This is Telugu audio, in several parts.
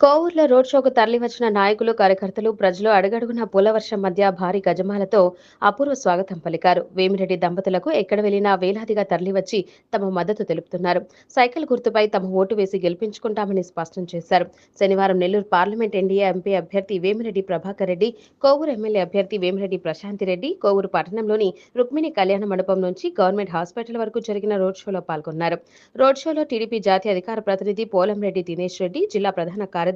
కోవూరులో రోడ్ షోకు తరలివచ్చిన నాయకులు కార్యకర్తలు ప్రజలు అడుగడుగున పూలవర్షం మధ్య భారీ గజమాలతో అపూర్వ స్వాగతం పలికారు. వేమిరెడ్డి దంపతులకు ఎక్కడ వెళ్ళినా వేలాదిగా తరలివచ్చి తమ మద్దతు తెలుపుతున్నారు. సైకిల్ గుర్తుపై తమ ఓటు వేసి గెలిపించుకుంటామని స్పష్టం చేశారు. శనివారం నెల్లూరు పార్లమెంట్ ఎన్డీఏ ఎంపీ అభ్యర్థి వేమిరెడ్డి ప్రభాకర్ రెడ్డి కోవూరు ఎమ్మెల్యే అభ్యర్థి వేమిరెడ్డి ప్రశాంతి రెడ్డి కోవూరు పట్టణంలోని రుక్మిణి కళ్యాణ మండపం నుంచి గవర్నమెంట్ హాస్పిటల్ వరకు జరిగిన రోడ్ షోలో పాల్గొన్నారు. రోడ్ షోలో టీడీపీ జాతీయ అధికార ప్రతినిధి పోలంరెడ్డి దినేష్ రెడ్డి జిల్లా ప్రధాన కార్యదర్శి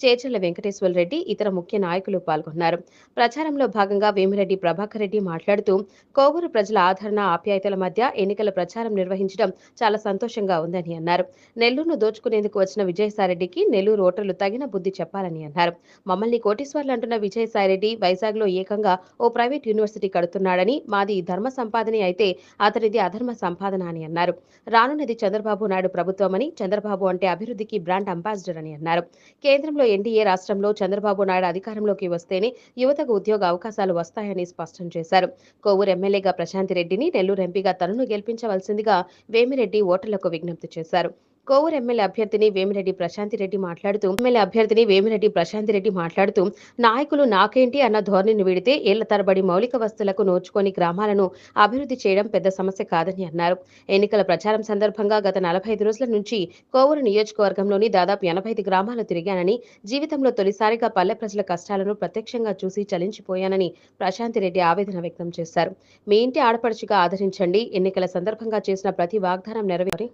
చేచర్ల వెంకటేశ్వర రెడ్డి ఇతర ముఖ్య నాయకులు పాల్గొన్నారు. ప్రచారంలో భాగంగా వేమిరెడ్డి ప్రభాకర్ రెడ్డి మాట్లాడుతూ కోవూరు ప్రజల ఆదరణ ఆప్యాయతల మధ్య ఎన్నికల ప్రచారం నిర్వహించడం చాలా సంతోషంగా ఉందని అన్నారు. నెల్లూరును దోచుకునేందుకు వచ్చిన విజయసాయిరెడ్డికి నెల్లూరు ఓటర్లు తగిన బుద్ధి చెప్పాలని అన్నారు. మమ్మల్ని కోటీశ్వర్లు అంటున్న విజయసాయిరెడ్డి వైజాగ్లో ఏకంగా ఓ ప్రైవేట్ యూనివర్సిటీ కడుతున్నాడని మాది ధర్మ సంపాదనే అయితే అతనిది అధర్మ సంపాదన అని అన్నారు. రానున్నది చంద్రబాబు నాయుడు ప్రభుత్వమని చంద్రబాబు అంటే అభివృద్ధికి బ్రాండ్ అంబాసిడర్ అని అన్నారు. కేంద్రంలో ఎన్డీఏ రాష్ట్రంలో చంద్రబాబు నాయుడు అధికారంలోకి వస్తేనే యువతకు ఉద్యోగ అవకాశాలు వస్తాయని స్పష్టం చేశారు. కోవూరు ఎమ్మెల్యేగా ప్రశాంతి రెడ్డిని నెల్లూరు ఎంపీగా తనను గెలిపించవలసిందిగా వేమిరెడ్డి ఓటర్లకు విజ్ఞప్తి చేశారు. కోవూరు ఎమ్మెల్యే అభ్యర్థిని వేమిరెడ్డి ప్రశాంతి రెడ్డి మాట్లాడుతూ ఎమ్మెల్యే అభ్యర్థిని వేమిరెడ్డి ప్రశాంతి రెడ్డి మాట్లాడుతూ నాయకులు నాకేంటి అన్న ధోరణిని విడితే ఏళ్ళ తరబడి మౌలిక వస్తువులకు నోచుకొని గ్రామాలను అభివృద్ధి చేయడం పెద్ద సమస్య కాదని అన్నారు. ఎన్నికల ప్రచారం సందర్భంగా గత నలభై ఐదు రోజుల నుంచి కోవూరు నియోజకవర్గంలోని దాదాపు ఎనభై ఐదు గ్రామాలు తిరిగానని జీవితంలో తొలిసారిగా పల్లె ప్రజల కష్టాలను ప్రత్యక్షంగా చూసి చలించిపోయానని ప్రశాంతి రెడ్డి ఆవేదన వ్యక్తం చేశారు. మీ ఇంటి ఆడపడుచుగా ఆదరించండి. ఎన్నికల సందర్భంగా చేసిన ప్రతి వాగ్దానం నెరవేరి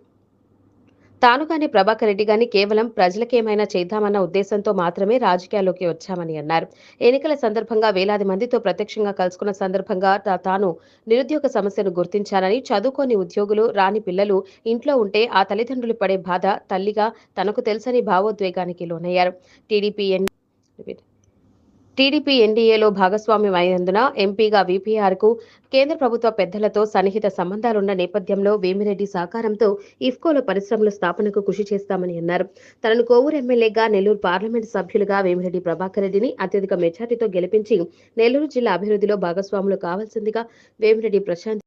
తాను గాని ప్రభాకర్ రెడ్డి గాని కేవలం ప్రజలకేమైనా చేద్దామన్న ఉద్దేశంతో మాత్రమే రాజకీయాల్లోకి వచ్చామని అన్నారు. ఎన్నికల సందర్భంగా వేలాది మందితో ప్రత్యక్షంగా కలుసుకున్న సందర్భంగా తా- తాను నిరుద్యోగ సమస్యను గుర్తించానని చదువుకోని ఉద్యోగులు రాని పిల్లలు ఇంట్లో ఉంటే ఆ తల్లిదండ్రులు పడే బాధ తల్లిగా తనకు తెలుసని భావోద్వేగానికి లోనయ్యారు. టీడీపీ ఎన్ టీడీపీ ఎన్డీఏలో భాగస్వామ్యం అయినందున ఎంపీగా వీపీఆర్కు కేంద్ర ప్రభుత్వ పెద్దలతో సన్నిహిత సంబంధాలున్న నేపథ్యంలో వేమిరెడ్డి సహకారంతో ఇఫ్కోలో పరిశ్రమల స్థాపనకు కృషి చేస్తామని అన్నారు. తనను కోవూరు ఎమ్మెల్యేగా నెల్లూరు పార్లమెంట్ సభ్యులుగా వేమిరెడ్డి ప్రభాకర్ రెడ్డిని అత్యధిక మెజార్టీతో గెలిపించి నెల్లూరు జిల్లా అభివృద్ధిలో భాగస్వాములు కావాల్సిందిగా వేమిరెడ్డి ప్రశాంత్